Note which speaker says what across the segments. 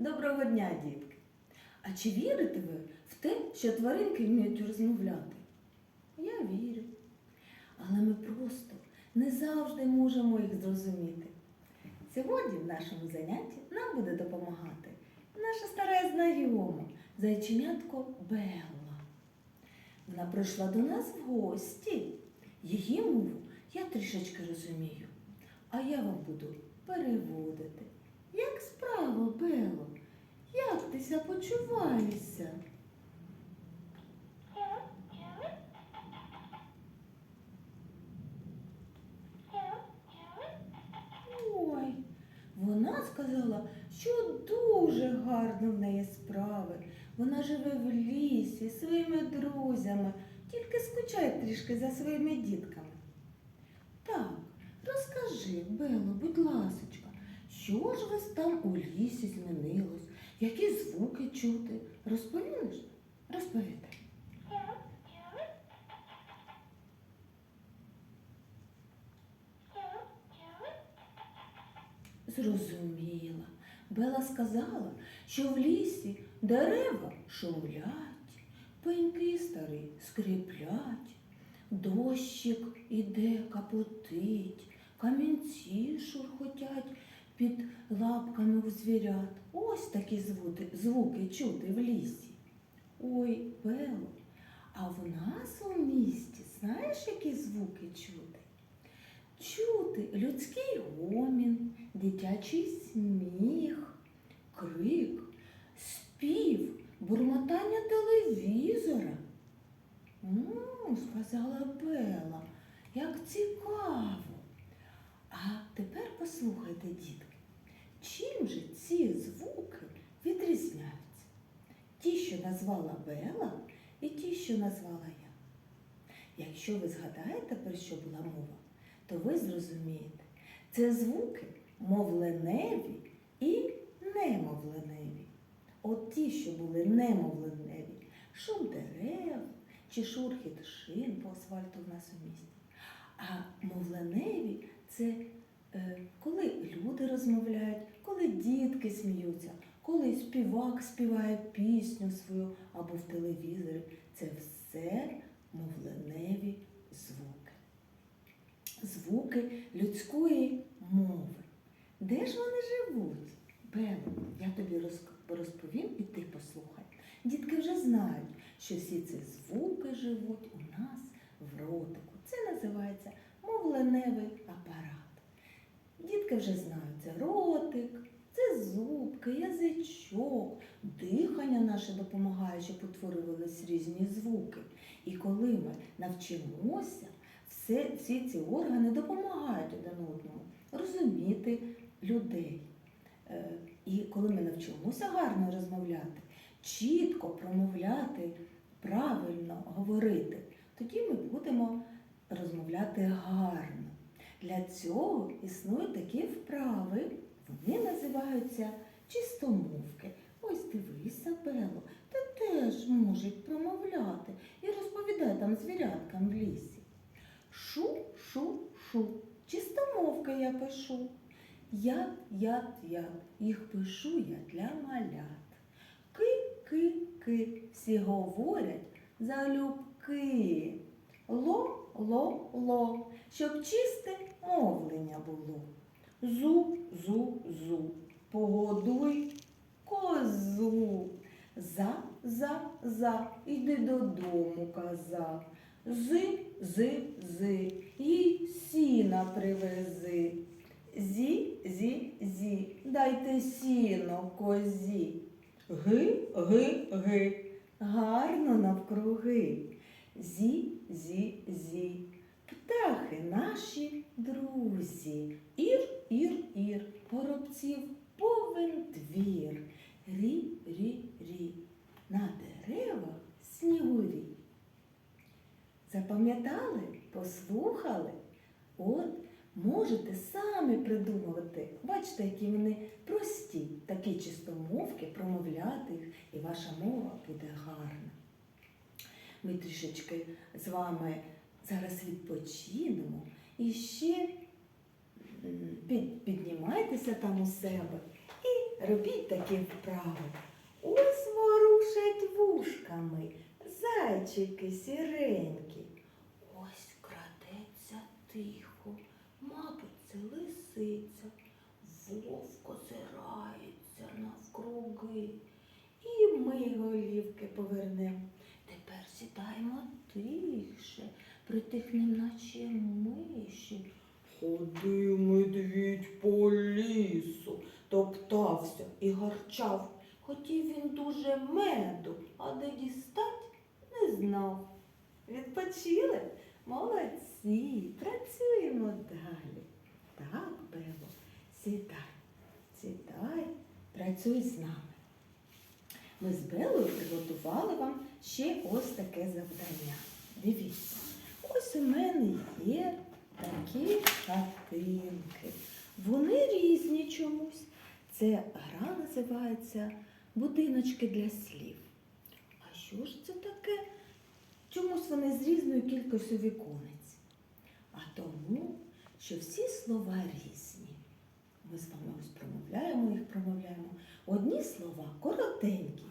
Speaker 1: Доброго дня, дітки! А чи вірите ви в те, що тваринки вміють розмовляти? Я вірю. Але ми просто не завжди можемо їх зрозуміти. Сьогодні в нашому занятті нам буде допомагати наша стара знайома, зайченятко Белла. Вона прийшла до нас в гості. Її мову я трішечки розумію, а я вам буду переводити. Як справа, Бело? Як ти ся почуваєшся? Ой, вона сказала, що дуже гарно в неї справи. Вона живе в лісі зі своїми друзями, тільки скучає трішки за своїми дітками. Так, розкажи, Бело, будь ласочка, що ж вас там у лісі змінилось? Які звуки чути? Розповіш? Розповідай. Зрозуміла. Бела сказала, що в лісі дерева шумлять, пеньки старі скріплять, дощик іде капотить, камінці шурхотять під лапками у звірят. Ось такі звуки, звуки чути в лісі. Ой, Бело, а в нас у місті знаєш, які звуки чути? Чути людський гомін, дитячий сміх, крик, спів, бурмотання телевізора. «М, сказала Бела, як цікаво. А тепер послухайте, дітки, чим же ці звуки відрізняються? Ті, що назвала Бела, і ті, що назвала я. Якщо ви згадаєте, про що була мова, то ви зрозумієте, це звуки мовленеві і немовленеві. От ті, що були немовленеві, шум дерев чи шурхіт шин по асфальту в нас у місті. А мовленеві це коли люди розмовляють, коли дітки сміються, коли співак співає пісню свою або в телевізорі. Це все мовленеві звуки. Звуки людської мови. Де ж вони живуть? Бело, я тобі розповім і ти послухай. Дітки вже знають, що всі ці звуки живуть у нас в ротику. Це називається мовленевий апарат. Дітки вже знають, це ротик, це зубки, язичок, дихання наше допомагає, щоб утворювались різні звуки. І коли ми навчимося, все, всі ці органи допомагають один одному розуміти людей. Е, І коли ми навчимося гарно розмовляти, чітко промовляти, правильно говорити, тоді ми будемо розмовляти гарно. Для цього існують такі вправи, вони називаються чистомовки. Ось дивися, Бело, ти теж можуть промовляти і розповідай там звіряткам в лісі. Шу, шу, шу. Чистомовки я пишу. Ят, ят, ят. Їх пишу я для малят. Ки, ки, ки. Всі говорять залюбки. Ло, ло, ло. Щоб чисте мовлення було. Зу, зу, зу. Погодуй козу. За, за, за. Іди додому, казав. Зи, зи, зи, їй сіна привези. Зі, зі, зі, дайте сіно козі. Ги, ги, ги, гарно навкруги. Зі, зі, зі, птахи наші друзі. Ір, ір, ір, поробців повен двір. Рі, рі, рі, на деревах снігурі. Запам'ятали? Послухали? От можете самі придумувати. Бачите, які вони прості, такі чистомовки, промовляти їх, і ваша мова буде гарна. Ми трішечки з вами зараз відпочинемо і ще під, піднімайтеся там у себе і робіть такі вправи. Ось ворушать вушками, зайчики сіренькі. Ось крадеться тихо, мабуть, це лисиця. Вовк озирається навкруги. І ми голівки повернемо. Сідаємо тихше, притихнемо, наче миші. Ходив медвідь по лісу, топтався і гарчав. Хотів він дуже меду, а де дістать не знав. Відпочили? Молодці, працюємо далі. Так, Бело, сідай, сідай, працюй з нами. Ми з Белою приготували вам ще ось таке завдання. Дивіться, ось у мене є такі хатинки. Вони різні чомусь. Це гра називається будиночки для слів. А що ж це таке? Чомусь вони з різною кількістю віконець. А тому, що всі слова різні. Ми з вами ось промовляємо їх, промовляємо. Одні слова коротенькі.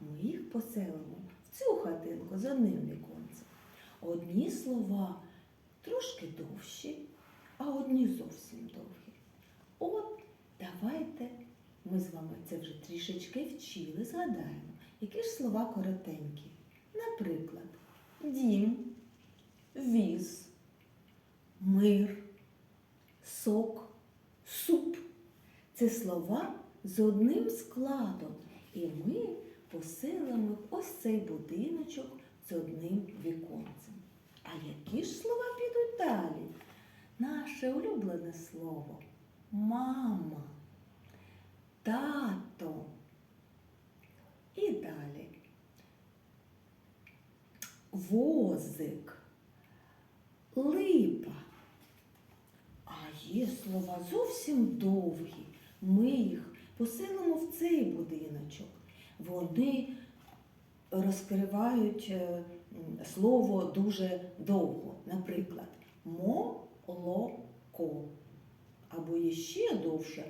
Speaker 1: Ми їх поселимо цю хатинку з одним віконцем. Одні слова трошки довші, а одні зовсім довгі. От давайте ми з вами це вже трішечки вчили, згадаємо, які ж слова коротенькі. Наприклад, дім, віз, мир, сок, суп. Це слова з одним складом. І ми поселимо ось цей будиночок з одним віконцем. А які ж слова підуть далі? Наше улюблене слово мама, тато. І далі. Возик, липа. А є слова зовсім довгі. Ми їх поселимо в цей будиночок. Вони розкривають е, слово дуже довго. Наприклад, молоко. Або є ще довше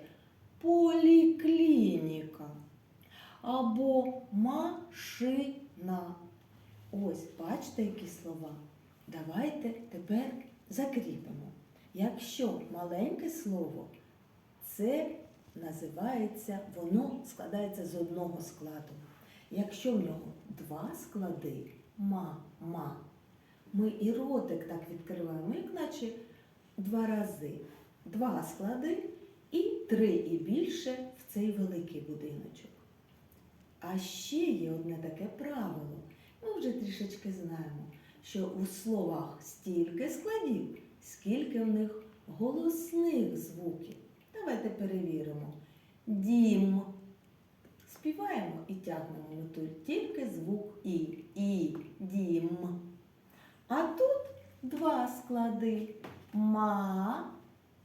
Speaker 1: поліклініка. Або машина. Ось, бачите, які слова. Давайте тепер закріпимо. Якщо маленьке слово, це називається, воно складається з одного складу. Якщо в нього два склади ма-ма, ми і ротик так відкриваємо, як наче два рази. Два склади і три і більше в цей великий будиночок. А ще є одне таке правило. Ми вже трішечки знаємо, що у словах стільки складів, скільки в них голосних звуків. Давайте перевіримо. Дім. Співаємо і тягнемо тут тільки звук І. І. Дім. А тут два склади. Ма,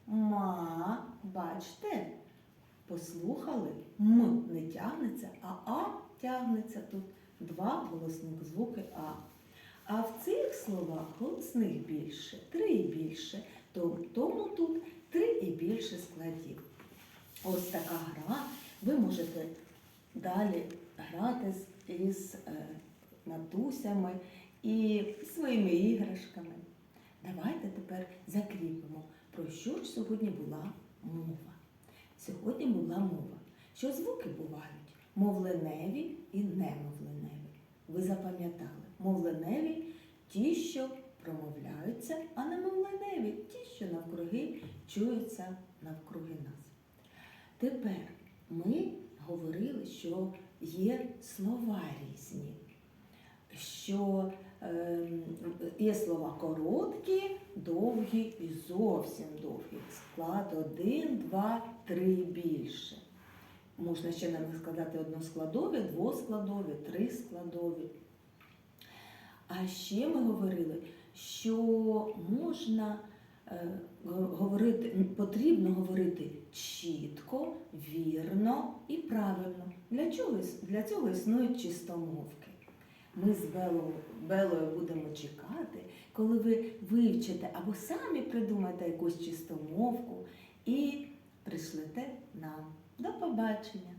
Speaker 1: ма. Бачите? Послухали, М не тягнеться, а А тягнеться тут два голосних звуки А. А в цих словах голосних більше, три більше, то- тому тут три і більше складів. Ось така гра. Ви можете далі грати із е, матусями і своїми іграшками. Давайте тепер закріпимо, про що ж сьогодні була мова. Сьогодні була мова, що звуки бувають мовленеві і немовленеві. Ви запам'ятали, мовленеві ті, що промовляються, а немовленеві ті, що навкруги чуються навкруги нас. Тепер ми говорили, що є слова різні, що ем, є слова короткі, довгі і зовсім довгі. Склад один, два, три більше. Можна ще на них складати односкладові, двоскладові, трискладові. А ще ми говорили, що можна е, говорити, потрібно говорити чітко, вірно і правильно. Для чого? Для цього існують чистомовки. Ми з Белою, Белою будемо чекати, коли ви вивчите або самі придумаєте якусь чистомовку і прийшлете нам. До побачення!